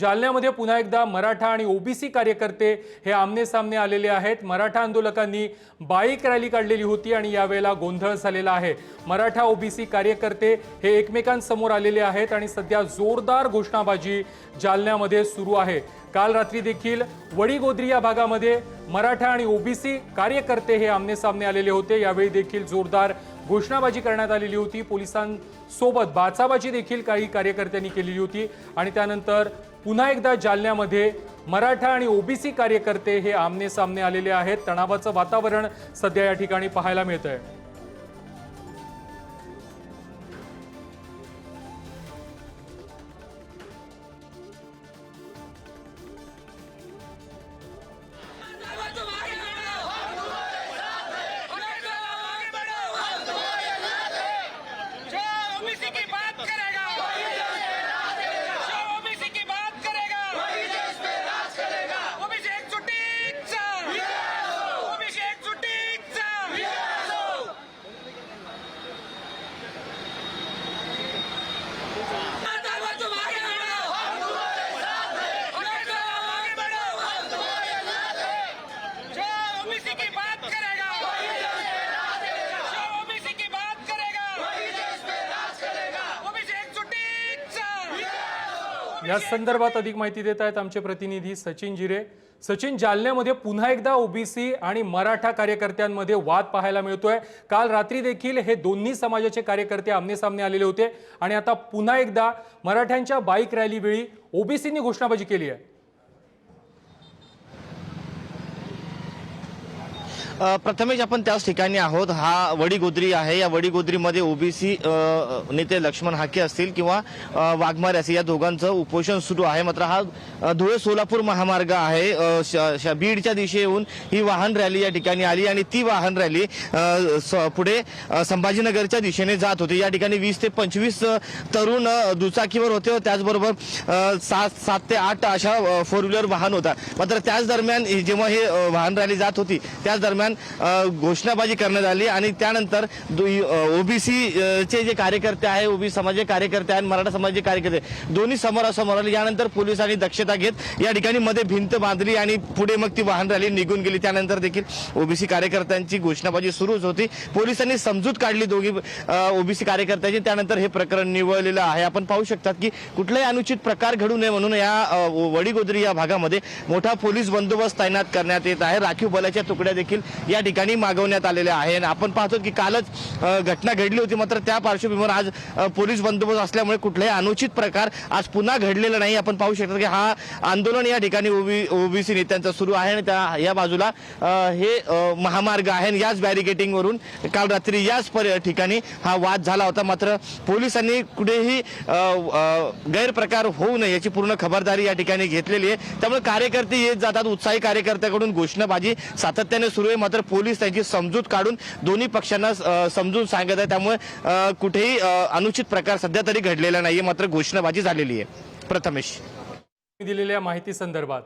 जालन्यामध्ये पुन्हा एकदा मराठा आणि ओबीसी कार्यकर्ते हे आमने सामने आलेले आहेत. मराठा आंदोलकांनी बाईक रॅली काढलेली होती आणि यावेळेला गोंधळ झालेला आहे. मराठा ओबीसी कार्यकर्ते हे एकमेकांसमोर आलेले आहेत आणि सध्या जोरदार घोषणाबाजी जालन्यामध्ये सुरू आहे. काल रात्री देखील वडीगोद्री या भागामध्ये मराठा आणि ओबीसी कार्यकर्ते हे आमने सामने आलेले होते. यावेळी देखील जोरदार घोषणाबाजी करण्यात आलेली होती. पोलिसांसोबत बाचाबाजी देखील काही कार्यकर्त्यांनी केलेली होती. आणि त्यानंतर पुन्हा एकदा जालन्यामध्ये मराठा आणि ओबीसी कार्यकर्ते हे आमने सामने आलेले आहेत. तणावाचं वातावरण सध्या या ठिकाणी पाहायला मिळत आहे या संदर्भात अधिक माहिती देत आहेत आमचे प्रतिनिधी सचिन जिरे. सचिन जालन्यामध्ये पुन्हा एकदा ओबीसी आणि मराठा कार्यकर्त्यांमध्ये वाद पाहायला मिळतोय. काल रात्री देखील हे दोन्ही समाजाचे कार्यकर्ते आमने सामने आलेले होते. आणि आता पुन्हा एकदा मराठ्यांच्या बाईक रॅलीवेळी ओबीसींनी घोषणाबाजी केली आहे. प्रथमेश आपण त्याच ठिकाणी आहोत. हा वडीगोद्री आहे. या वडीगोद्रीमध्ये ओबीसी नेते लक्ष्मण हाके असतील किंवा वाघमारे असतील. या दोघांचं उपोषण सुरू आहे. मात्र हा धुळे सोलापूर महामार्ग आहे. श- श- बीडच्या दिशेहून ही वाहन रॅली या ठिकाणी आली आणि ती वाहन रॅली स- पुढे संभाजीनगरच्या दिशेने जात होती. या ठिकाणी वीस ते पंचवीस तरुण दुचाकीवर होते त्याचबरोबर सात सात ते आठ अशा फोर व्हीलर वाहन होता. मात्र त्याच दरम्यान जेव्हा हे वाहन रॅली जात होती त्याच दरम्यान दरम्यान घोषणाबाजी करण्यात आली आणि त्यानंतर ओबीसी चे जे कार्यकर्ते आहे ओबीसी समाजचे कार्यकर्ते आहेत मराठा समाजाचे कार्यकर्ते दोन्ही समोरासमोर आले. यानंतर पोलिसांनी दक्षता घेत या ठिकाणी मध्ये भिंत बांधली आणि पुढे मग ती वाहन रॅली निघून गेली. त्यानंतर देखील ओबीसी कार्यकर्त्यांची घोषणाबाजी सुरूच होती. पोलिसांनी समजूत काढली दोघी ओबीसी कार्यकर्त्यांची. त्यानंतर हे प्रकरण निवळलेलं आहे. आपण पाहू शकतात की कुठलाही अनुचित प्रकार घडू नये म्हणून या वडीगोदरी या भागामध्ये मोठा पोलीस बंदोबस्त तैनात करण्यात येत आहे. राखीव बलाच्या तुकड्या देखील या ठिकाणी मागवण्यात आलेल्या आहे आणि आपण पाहतो की कालच घटना घडली होती. मात्र त्या पार्श्वभूमीवर आज पोलीस बंदोबस्त असल्यामुळे कुठलाही अनुचित प्रकार आज पुन्हा घडलेला नाही. आपण पाहू शकतो की हा आंदोलन या ठिकाणी ओबी ओबीसी नेत्यांचं सुरू आहे. आणि त्या या बाजूला हे महामार्ग आहे याच बॅरिकेटिंगवरून काल रात्री याच पर- ठिकाणी हा वाद झाला होता. मात्र पोलिसांनी कुठेही गैरप्रकार होऊ नये याची पूर्ण खबरदारी या ठिकाणी घेतलेली आहे. त्यामुळे कार्यकर्ते येत जातात. उत्साही कार्यकर्त्याकडून घोषणाबाजी सातत्याने सुरू आहे. मात्र पोलीस त्यांची समजूत काढून दोन्ही पक्षांना समजून सांगत आहे त्यामुळे कुठेही अनुचित प्रकार सध्या तरी घडलेला नाहीये. मात्र घोषणाबाजी झालेली आहे. प्रथमेश. दिलेल्या माहिती संदर्भात.